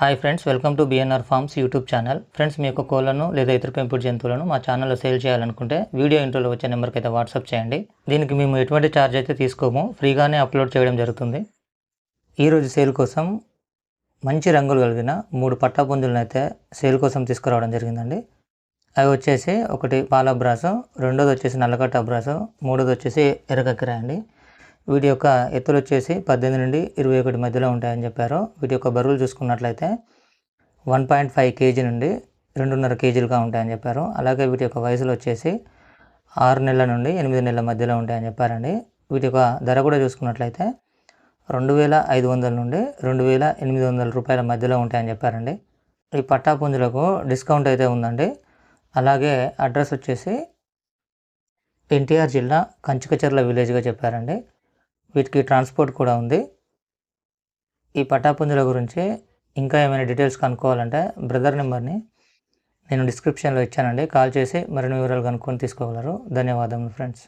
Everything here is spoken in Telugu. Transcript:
Hi friends welcome to BNR farms YouTube channel friends మీ యొక్క కోళ్ళను లేదా ఇతర పెంపుడు జంతువులను మా ఛానల్లో సేల్ చేయాలనుకుంటే వీడియో ఇంట్రోలో వచ్చే నెంబర్కి అయితే వాట్సాప్ చేయండి. దీనికి మేము ఎటువంటి ఛార్జ్ అయితే తీసుకోము ఫ్రీగానే అప్లోడ్ చేయడం జరుగుతుంది. ఈరోజు సేల్ కోసం మంచి రంగులు కలిగిన మూడు పట్టాపుంజులను అయితే సేల్ కోసం తీసుకురావడం జరిగిందండి. అవి వచ్చేసి ఒకటి పాల అబ్రాసు రెండోది వచ్చేసి నల్లకట్ట అబ్రాసు మూడోది వచ్చేసి ఎర్రకక్కిర అండి. వీటి యొక్క ఎత్తులు వచ్చేసి పద్దెనిమిది నుండి ఇరవై ఒకటి మధ్యలో ఉంటాయని చెప్పారు. వీటి యొక్క బరువులు చూసుకున్నట్లయితే వన్ పాయింట్ ఫైవ్ కేజీ నుండి రెండున్నర కేజీలుగా ఉంటాయని చెప్పారు. అలాగే వీటి యొక్క వయసులు వచ్చేసి ఆరు నెలల నుండి ఎనిమిది నెలల మధ్యలో ఉంటాయని చెప్పారండి. వీటి యొక్క ధర కూడా చూసుకున్నట్లయితే రెండు వేల ఐదు వందల నుండి రెండు వేల ఎనిమిది వందల రూపాయల మధ్యలో ఉంటాయని చెప్పారండి. ఈ పట్టా పుంజులకు డిస్కౌంట్ అయితే ఉందండి. అలాగే అడ్రస్ వచ్చేసి ఎన్టీఆర్ జిల్లా కంచికచర్ల విలేజ్గా చెప్పారండి. వీటికి ట్రాన్స్పోర్ట్ కూడా ఉంది. ఈ పటాపుంజుల గురించి ఇంకా ఏమైనా డీటెయిల్స్ కనుక్కోవాలంటే బ్రదర్ నెంబర్ని నేను డిస్క్రిప్షన్లో ఇచ్చానండి. కాల్ చేసి మరిన్ని వివరాలు కనుక్కొని తీసుకోగలరు. ధన్యవాదములు ఫ్రెండ్స్